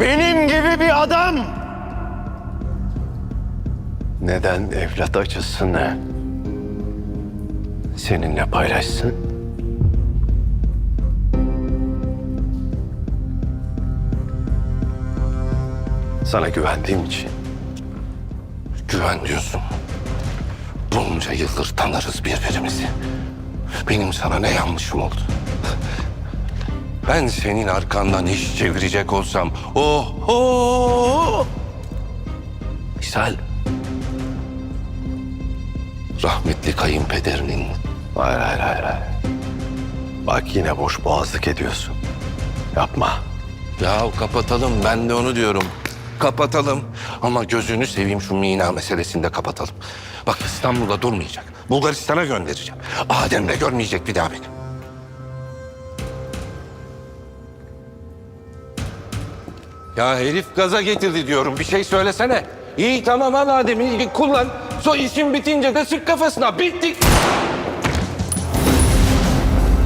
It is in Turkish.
Benim gibi bir adam neden evlat acısını seninle paylaşsın? Sana güvendiğim için. Güven diyorsun. Bunca yıldır tanırız birbirimizi. Benim sana ne yanlışım oldu? Ben senin arkandan iş çevirecek olsam... Oh, oh! Misal... Rahmetli kayınpederinin... Hayır hayır hayır. hayır. Bak yine boş boğazlık ediyorsun. Yapma. Ya kapatalım ben de onu diyorum. Kapatalım. Ama gözünü seveyim şu Mina meselesinde kapatalım. Bak İstanbul'da durmayacak. Bulgaristan'a göndereceğim. Adem de görmeyecek bir daha beni. Ya herif gaza getirdi diyorum. Bir şey söylesene. İyi tamam al Adem'i kullan. So işin bitince de sık kafasına. Bitti.